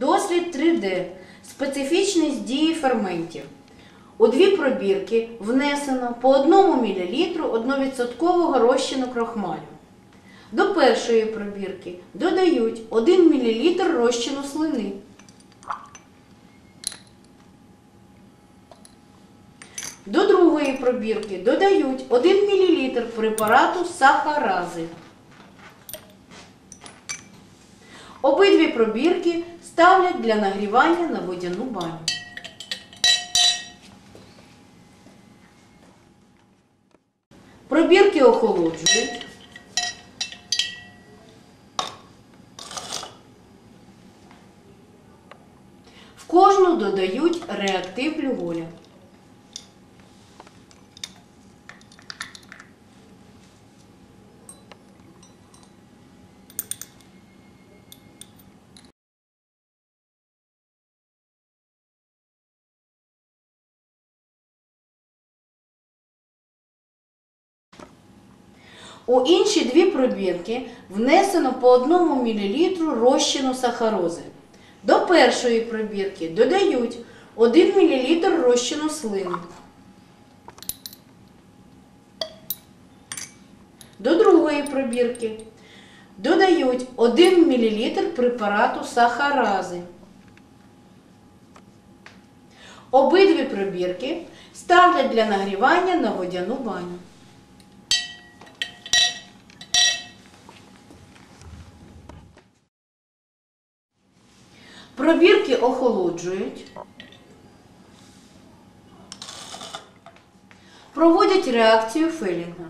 Дослід 3D. Специфічність дії ферментів. У дві пробірки внесено по 1 мл 1% розчину крохмалю. До першої пробірки додають 1 мл розчину слини. До другої пробірки додають 1 мл препарату сахарази. Обидві пробірки ставлять для нагрівання на водяну баню. Пробірки охолоджують. В кожну додають реактив глюголя. У інші дві пробірки внесено по 1 мл розчину сахарози. До першої пробірки додають 1 мл розчину слини. До другої пробірки додають 1 мл препарату сахарази. Обидві пробірки ставлять для нагрівання на водяну баню. Пробірки охолоджують. Проводять реакцію Фелінга.